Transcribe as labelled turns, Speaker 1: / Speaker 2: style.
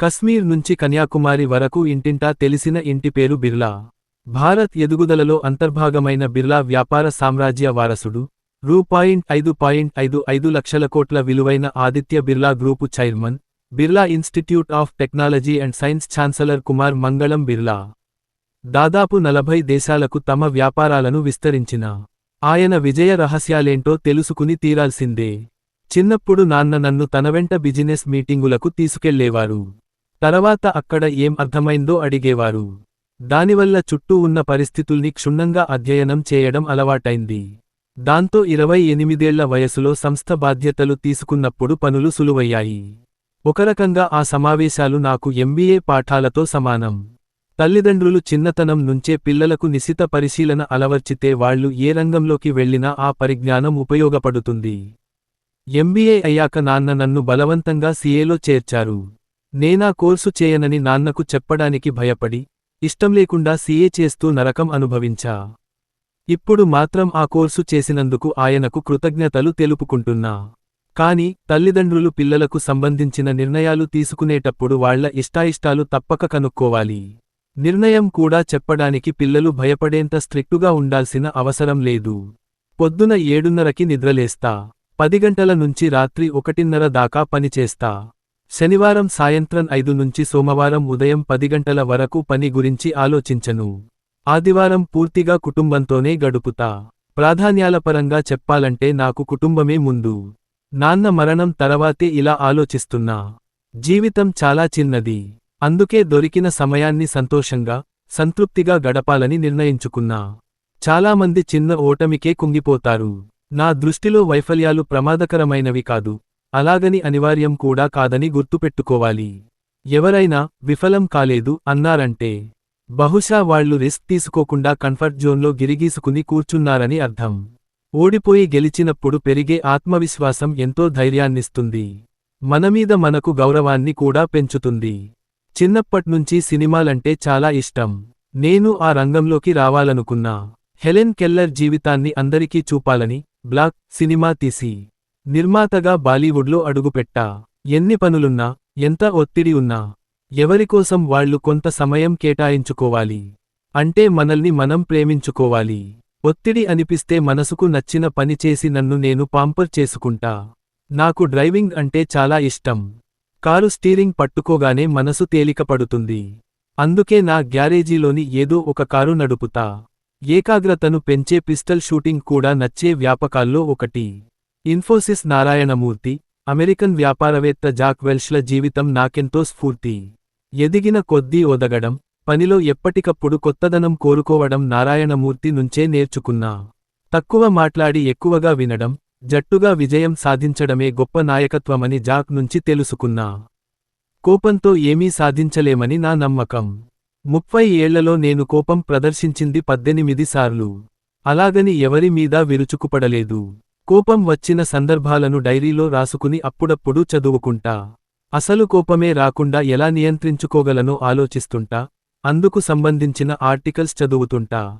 Speaker 1: కశ్మీర్ నుంచి కన్యాకుమారి వరకు ఇంటింటా తెలిసిన ఇంటి పేరు బిర్లా. భారత్ ఎదుగుదలలో అంతర్భాగమైన బిర్లా వ్యాపార సామ్రాజ్య వారసుడు. రూ. పాయింట్ ఐదు పాయింట్ ఐదు ఐదు లక్షల కోట్ల విలువైన Aditya Birla group chairman. Birla institute of technology and science chancellor Kumar Mangalam Birla. దాదాపు నలభై దేశాలకు తమ వ్యాపారాలను విస్తరించిన. ఆయన విజయ రహస్యాలేంటో తెలుసుకుని తీరాల్సిందే. చిన్నప్పుడు నాన్న నన్ను తన వెంట బిజినెస్ మీటింగులకు తీసుకెళ్ళేవారు. తర్వాత అక్కడ ఏం అర్థమైందో అడిగేవారు. దానివల్ల చుట్టూ ఉన్న పరిస్థితుల్ని క్షుణ్ణంగా అధ్యయనం చేయడం అలవాటైంది. దాంతో ఇరవై ఎనిమిదేళ్ళ వయసులో సంస్థ బాధ్యతలు తీసుకున్నప్పుడు పనులు సులువయ్యాయి. ఒకరకంగా ఆ సమావేశాలు నాకు ఎంబీఏ పాఠాలతో సమానం. తల్లిదండ్రులు చిన్నతనం నుంచే పిల్లలకు నిశిత పరిశీలన అలవర్చితే వాళ్ళు ఏ రంగంలోకి వెళ్ళినా ఆ పరిజ్ఞానం ఉపయోగపడుతుంది. ఎంబీఏ అయ్యాక నాన్న నన్ను బలవంతంగా సీఏలో చేర్చారు. నేనా కోర్సు చేయనని నాన్నకు చెప్పడానికి భయపడి ఇష్టం లేకుండా సీఏ చేస్తూ నరకం అనుభవించా. ఇప్పుడు మాత్రం ఆ కోర్సు చేసినందుకు ఆయనకు కృతజ్ఞతలు తెలుపుకుంటున్నా. కాని తల్లిదండ్రులు పిల్లలకు సంబంధించిన నిర్ణయాలు తీసుకునేటప్పుడు వాళ్ళ ఇష్టాయిష్టాలు తప్పక కనుక్కోవాలి. నిర్ణయం కూడా చెప్పడానికి పిల్లలు భయపడేంత స్ట్రిక్టుగా ఉండాల్సిన అవసరం లేదు. పొద్దున ఏడున్నరకి నిద్రలేస్తా. పది గంటల నుంచి రాత్రి ఒకటిన్నర దాకా పనిచేస్తా. శనివారం సాయంత్రం ఐదు నుంచి సోమవారం ఉదయం పది గంటల వరకు పని గురించి ఆలోచించను. ఆదివారం పూర్తిగా కుటుంబంతోనే గడుపుతా. ప్రాధాన్యాల పరంగా చెప్పాలంటే నాకు కుటుంబమే ముందు. నాన్న మరణం తర్వాతే ఇలా ఆలోచిస్తున్నా. జీవితం చాలా చిన్నది. అందుకే దొరికిన సమయాన్ని సంతోషంగా సంతృప్తిగా గడపాలని నిర్ణయించుకున్నా. చాలామంది చిన్న ఓటమికే కుంగిపోతారు. నా దృష్టిలో వైఫల్యాలు ప్రమాదకరమైనవి కాదు. అలాగని అనివార్యం కూడా కాదని గుర్తుపెట్టుకోవాలి. ఎవరైనా విఫలం కాలేదు అన్నారంటే బహుశా వాళ్ళు రిస్క్ తీసుకోకుండా కంఫర్ట్ జోన్లో గిరిగీసుకుని కూర్చున్నారని అర్థం. ఓడిపోయి గెలిచినప్పుడు పెరిగే ఆత్మవిశ్వాసం ఎంతో ధైర్యాన్నిస్తుంది. మనమీద మనకు గౌరవాన్ని కూడా పెంచుతుంది. చిన్నప్పట్నుంచి సినిమాలంటే చాలా ఇష్టం. నేను ఆ రంగంలోకి రావాలనుకున్నా. హెలెన్ కెల్లర్ జీవితాన్ని అందరికీ చూపాలని బ్లాక్ సినిమా తీసి. నిర్మాతగా బాలీవుడ్లో అడుగుపెట్టా. ఎన్ని పనులున్నా ఎంత ఒత్తిడి ఉన్నా ఎవరికోసం వాళ్ళు కొంత సమయం కేటాయించుకోవాలి. అంటే మనల్ని మనం ప్రేమించుకోవాలి. ఒత్తిడి అనిపిస్తే మనసుకు నచ్చిన పని చేసి నన్ను నేను పాంపర్ చేసుకుంటా. నాకు డ్రైవింగ్ అంటే చాలా ఇష్టం. కారు స్టీరింగ్ పట్టుకోగానే మనసు తేలికపడుతుంది అందుకే నా గ్యారేజీలోని ఏదో ఒక కారు నడుపుతా. ఏకాగ్రతను పెంచే పిస్టల్ షూటింగ్ కూడా నచ్చే వ్యాపకాల్లో ఒకటి. ఇన్ఫోసిస్ నారాయణమూర్తి అమెరికన్ వ్యాపారవేత్త జాక్ వెల్ష్ల జీవితం నాకెంతో స్ఫూర్తి. ఎదిగిన కొద్దీ ఒదగడం పనిలో ఎప్పటికప్పుడు కొత్తదనం కోరుకోవడం నారాయణమూర్తి నుంచే నేర్చుకున్నా. తక్కువ మాట్లాడి ఎక్కువగా వినడం జట్టుగా విజయం సాధించడమే గొప్ప నాయకత్వమని జాక్ నుంచి తెలుసుకున్నా. కోపంతో ఏమీ సాధించలేమని నా నమ్మకం. ముప్పై ఏళ్ళలో నేను కోపం ప్రదర్శించింది పద్దెనిమిది సార్లు. అలాగని ఎవరి మీదా విరుచుకుపడలేదు. కోపం వచ్చిన సందర్భాలను డైరీలో రాసుకుని అప్పుడప్పుడు చదువుకుంటా. అసలు కోపమే రాకుండా ఎలా నియంత్రించుకోగలనో ఆలోచిస్తుంటా. అందుకు సంబంధించిన ఆర్టికల్స్ చదువుతుంటా.